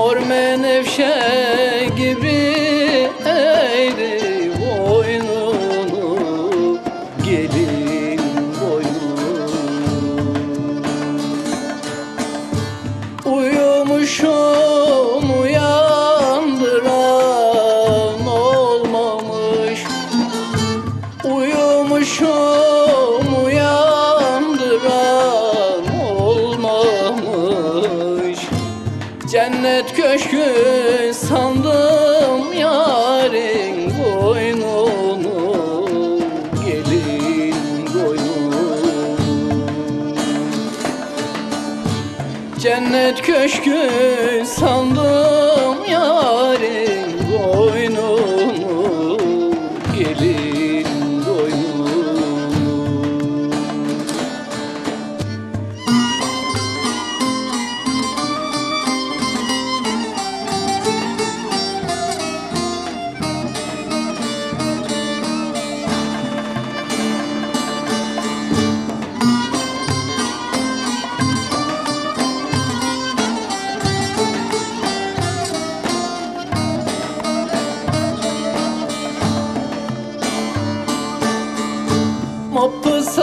Mor menevşe gibi eğri boynunu gelin boynunu. Uyumuşum uyandıran olmamış. Uyumuşum Cennet köşkü sandım yarın boynunu Gelin boynunu. Cennet köşkü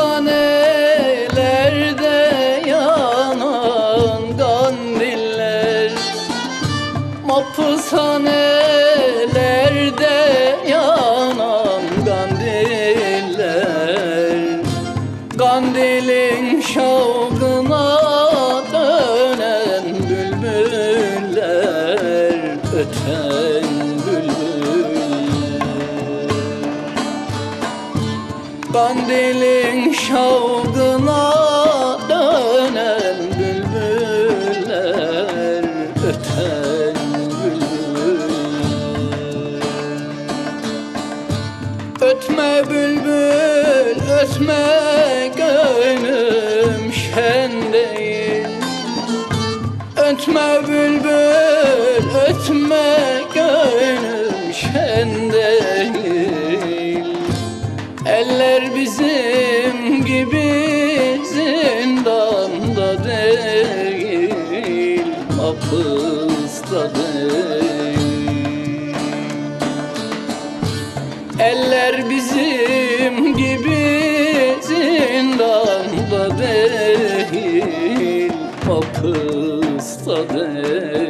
Mapushanelerde yanan kandiller Mapushanelerde yanan kandiller Kandilin şavkına dönen bülbüller Kandilin şavkına dönen bülbüller Öten bülbüller. Ötme bülbül ötme gönlüm şen değil. Ötme bülbül ötme gönlüm şen değil. Eller Eller bizim gibi zindanda değil Hapısta değil